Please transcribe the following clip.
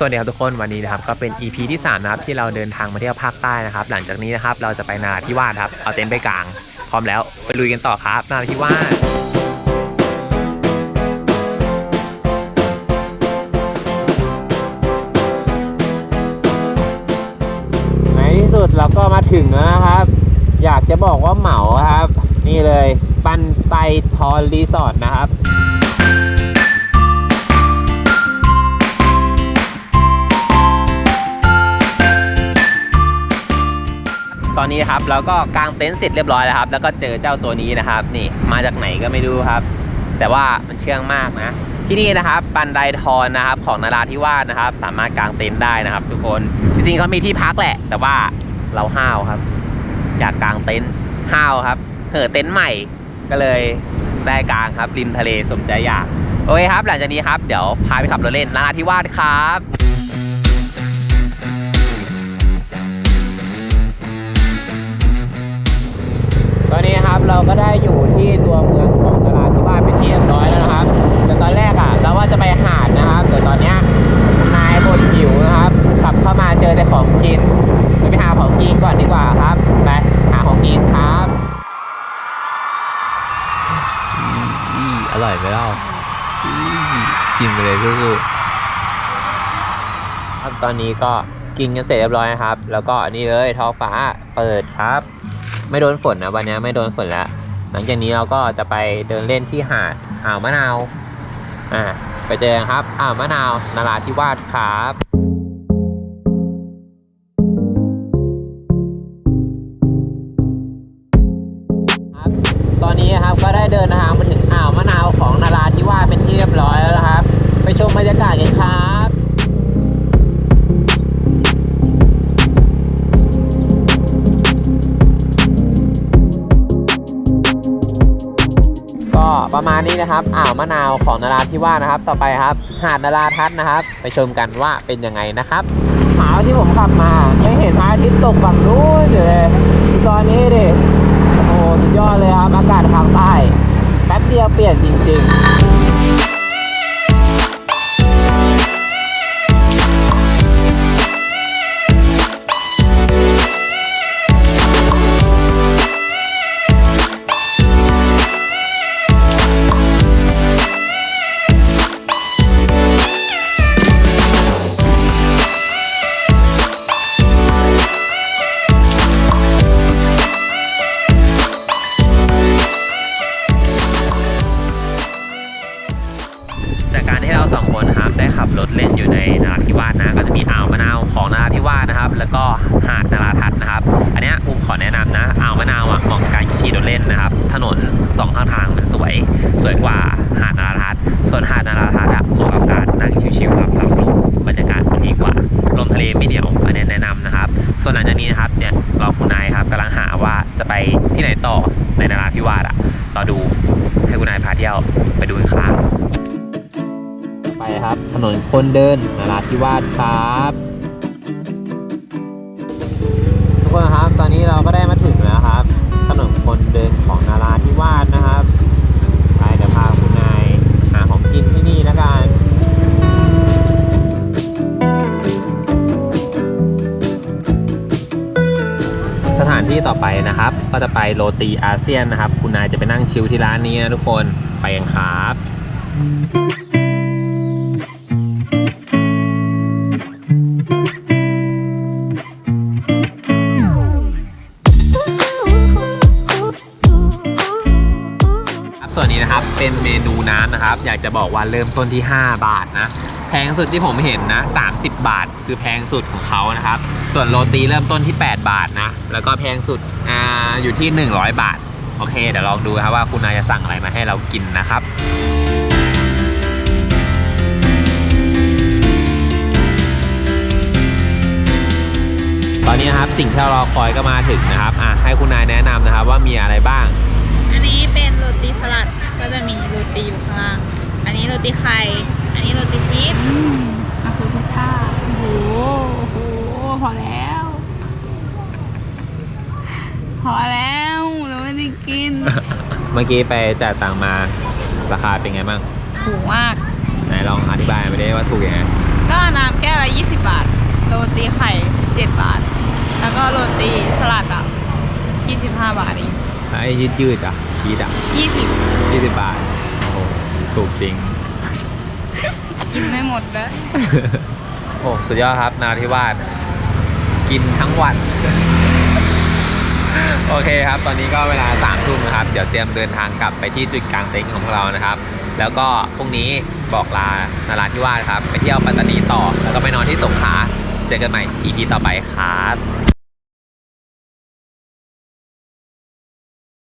สวัสดีครับทุกคนวันนี้นะครับก็เป็น EP ที่3นะครับที่เราเดินทางมาเที่ยวภาคใต้นะครับ หลังจากนี้นะครับเราจะไปนาราธิวาสครับเอาเต็นท์ไปกลาง พร้อมแล้วไปลุยกันต่อครับนาราธิวาสในที่สุดเราก็มาถึงแล้วนะครับ อยากจะบอกว่าเหมาครับ นี่เลยปันไตทอรีสอร์ทนะครับ ตอนนี้ครับเราก็กางเต็นท์เสร็จเรียบร้อยแล้วครับ แล้วก็เจอเจ้าตัวนี้นะครับ นี่มาจากไหนก็ไม่รู้ครับ แต่ว่ามันเชื่องมากนะ ที่นี่นะครับบันไดทอนนะครับ ของนาราธิวาสนะครับ สามารถกางเต็นท์ได้นะครับ ทุกคนจริงๆเขามีที่พักแหละ แต่ว่าเราห้าวครับ อยากกางเต็นท์ห้าวครับเหอเต็นท์ใหม่ก็เลยได้กางครับริมทะเลสมใจอยากโอเคครับ หลังจากนี้ครับเดี๋ยวพาไปขับรถเล่นนาราธิวาสครับ เราก็ได้อยู่ที่ตัวเมืองของนราธิวาสเป็นที่เรียบร้อยแล้วนะครับแต่ตอนแรกอะเราว่าจะไปหาดนะครับแต่ตอนเนี้ยนายบ่นหิวนะครับขับเข้ามาเจอแต่ของกินไปหาของกินก่อนดีกว่าครับไปหาของกินครับอร่อยไหมเล่ากินไปเลยสู้ๆครับตอนนี้ก็กินกันเสร็จเรียบร้อยนะครับ แล้วก็นี่เลยท้องฟ้าเปิดครับ ไม่โดนฝนนะวันนี้ไม่โดนฝนแล้ว หลังจากนี้เราก็จะไปเดินเล่นที่หาดอ่าวมะนาวอ่าไปเจอกันครับอ่าวมะนาวนาราธิวาสครับครับตอนนี้ครับก็ได้เดินทางมาถึงอ่าวมะนาวของนารา ประมาณนี้นะครับอ่าวมะนาวของนาราธิวาสนะครับ ต่อไปครับ หาดนาราทัศน์นะครับ ไปชมกันว่าเป็นยังไงนะครับหาที่ผมขับมายังเห็นพระอาทิตย์ตกฝั่งนู้นอยู่เลยตอนนี้ดิโอ้สุดยอดเลยครับอากาศทางใต้แป๊บเดียวเปลี่ยนจริง ๆ สวยกว่าหาดนาราทัศน์ส่วนหาดนาราทัศน์อะเหมาะกับการนั่งชิวๆครับรับลมบรรยากาศดีกว่าลมทะเลไม่เหนียวอันนี้แนะนำนะครับ ส่วนหลังจากนี้นะครับเนี่ยเราคุณนายครับกำลังหาว่าจะไปที่ไหนต่อในนาราธิวาสอะรอดูให้คุณนายพาเที่ยวไปดูกันครับไปครับ ถนนคนเดินนาราธิวาสครับทุกคนครับตอนนี้เราก็ได้มาถึงแล้วครับ ถนนคนเดินของ ที่ต่อไปนะครับ ก็จะไปโรตีอาเซียนนะครับ คุณนายจะไปนั่งชิลที่ร้านนี้นะทุกคนไปกันครับ นะครับ เป็นเมนูน้ำนะครับ อยากจะบอกว่าเริ่มต้นที่ 5 บาทนะ แพงสุดที่ผมเห็นนะ 30 บาท คือแพงสุดของเขานะครับ ส่วนโรตีเริ่มต้นที่ 8 บาทนะ แล้วก็แพงสุดออยู่ที่ 100 บาท โอเค เดี๋ยวลองดูครับว่าคุณนายจะสั่งอะไรมาให้เรากินนะครับตอนนี้นะครับสิ่งที่เรารอคอยก็มาถึงนะครับอะให้คุณนายแนะนำนะครับว่ามีอะไรบ้าง็นโรตีสลัดก็จะมีโรตีอยู่ข้างล่าง อันนี้โรตีไข่ อันนี้โรตีชีสอืมอะคือพิซซ่าโอ้โหโหพอแล้ว พอแล้วเราไม่ได้กินเมื่อกี้ไปจ่ายตังค์มาราคาเป็นไงบ้างถูกมาก ไหนลองอธิบายมาได้ว่าถูกยังไงก็น้ำแก้วละ20 บาท โรตีไข่7บาท แล้วก็โรตีสลัดอะ25 บาทเองไอ้ยืดยืดๆอะ ชีสอะ20ยี่สิบบาท โอ้โหถูกจริง กินไม่หมดเลยโอ้สุดยอดครับนราธิวาสกินทั้งวัน โอเคครับ ตอนนี้ก็เวลาสามทุ่มนะครับ เดี๋ยวเตรียมเดินทางกลับไปที่จุดกลางเต็นท์ของพวกเรานะครับ แล้วก็พรุ่งนี้บอกลานราธิวาสครับ ไปเที่ยวปัตตานีต่อ แล้วก็ไปนอนที่สงขลา เจอกันใหม่ EP ต่อไปครับ